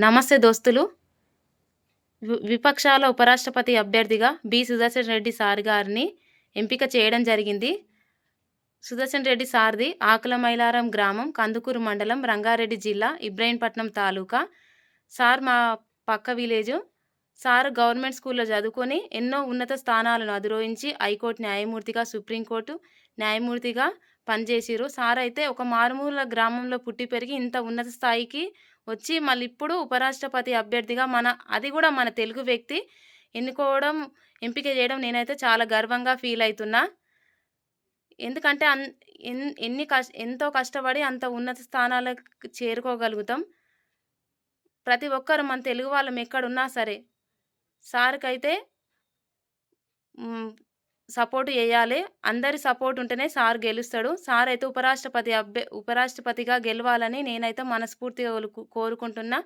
నమస్తే దోస్తులు. వి- విపక్షాల ఉపరాష్ట్రపతి అభ్యర్థిగా బి. సుదర్శన్ రెడ్డి సార్ గారిని ఎంపిక చేయడం జరిగింది. సుదర్శన్ రెడ్డి సార్ది ఆకుల మైలారం గ్రామం కందుకూరు మండలం రంగారెడ్డి జిల్లా ఇబ్రాహీంపట్నం తాలూకా. సార్ మా పక్క విలేజు. సార్ గవర్నమెంట్ స్కూల్లో చదువుకొని ఎన్నో ఉన్నత స్థానాలను అధిరోహించి హైకోర్టు న్యాయమూర్తిగా సుప్రీంకోర్టు న్యాయమూర్తిగా పనిచేసిరు సార్ అయితే ఒక మారుమూల గ్రామంలో పుట్టి పెరిగి ఇంత ఉన్నత స్థాయికి వచ్చి మళ్ళీ ఇప్పుడు ఉపరాష్ట్రపతి అభ్యర్థిగా మన అది కూడా మన తెలుగు వ్యక్తి ఎన్నుకోవడం ఎంపిక చేయడం నేనైతే చాలా గర్వంగా ఫీల్ అవుతున్నా ఎందుకంటే అన్ ఎన్ ఎన్ని కష్ ఎంతో కష్టపడి అంత ఉన్నత స్థానాలకు చేరుకోగలుగుతాం. ప్రతి ఒక్కరు మన తెలుగు వాళ్ళం ఎక్కడున్నా సరే సార్కైతే సపోర్ట్ చేయాలి. అందరి సపోర్ట్ ఉంటేనే సార్ గెలుస్తాడు. సార్ అయితే ఉపరాష్ట్రపతి అభ్య ఉపరాష్ట్రపతిగా గెలవాలని నేనైతే మనస్ఫూర్తిగా కోరుకుంటున్నా.